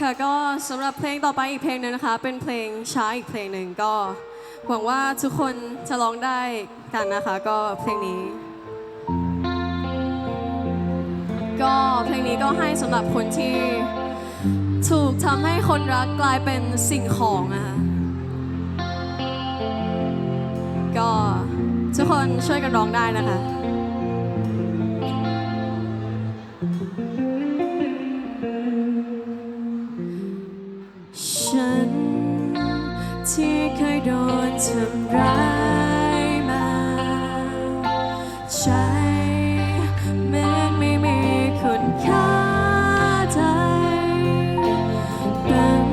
ค่ะก็สำหรับเพลงต่อไปอีกเพลงหนึงนะคะ เป็นเพลงช้าอีกเพลงหนึ่งก็ หวังว่าทุกคนจะร้องได้กันนะคะ ก็เพลงนี้ ก็เพลงนี้ก็ให้สำหรับคนที่ถูกทำให้คนรักกลายเป็นสิ่งของอะค่ะก็ทุกคนช่วยกันร้องได้นะคะ ใจเหมือนไม่มีคุณค่าใดเป็น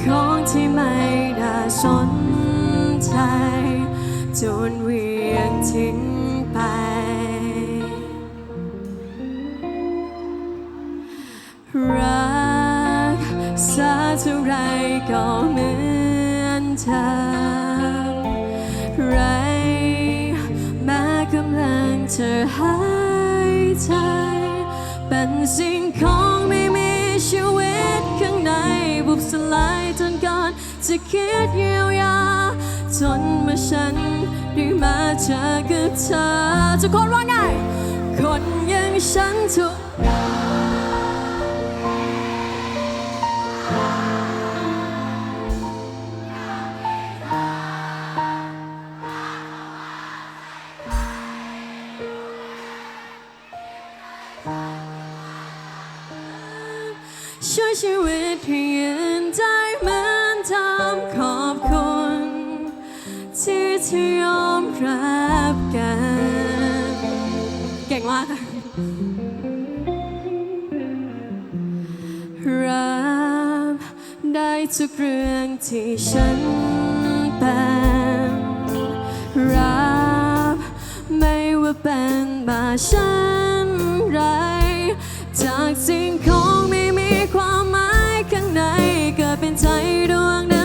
ของที่ไม่น่าสนใจจนเวียงทิ้งไปรักษาเท่าไรก็เหมือนเดิม เธอหายใจเป็นสิ่งของไม่มีชีวิตข้างในบุบสลายจนก่อนจะคิดเยียวยาจนเมื่อฉันได้มาเจอกับเธอทุกคนว่าไง คนอยังฉันทุก ช่วยชีวิตให้ยืนได้เหมือนเดิมขอบคุณ ที่ที่ยอมรับกัน เก่งมากค่ะรับได้ทุกเรื่องที่ฉันเป็นรับไม่ว่าเป็นมาเช่นไรจากสิ่งของไม่มี ความหมายข้างในเกิดเป็นใจดวง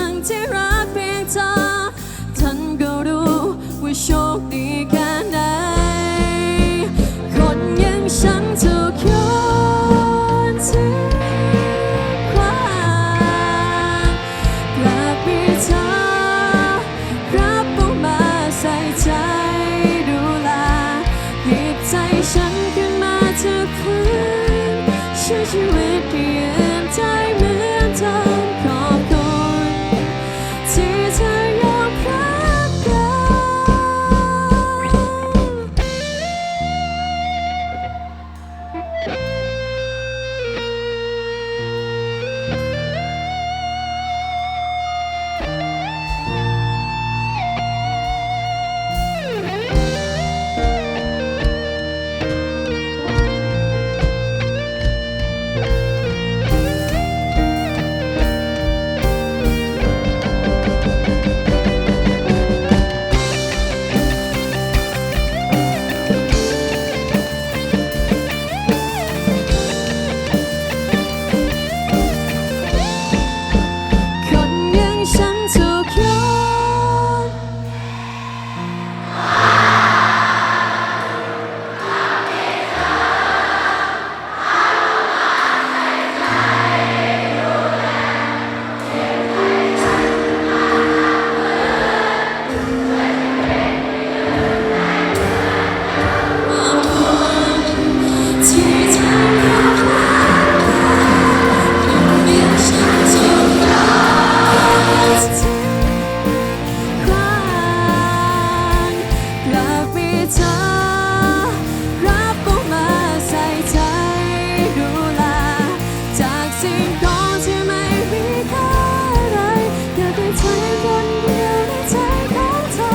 คนเดียวในใจของเธอ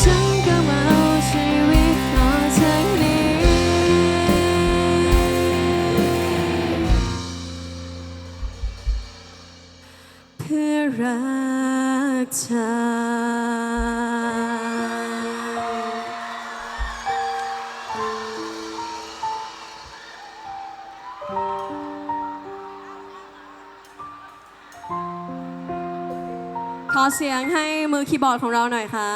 ฉันก็มาเอาชีวิตต่อจากนี้ เพื่อรักเธอ ขอเสียงให้มือคีย์บอร์ดของเราหน่อยค่ะ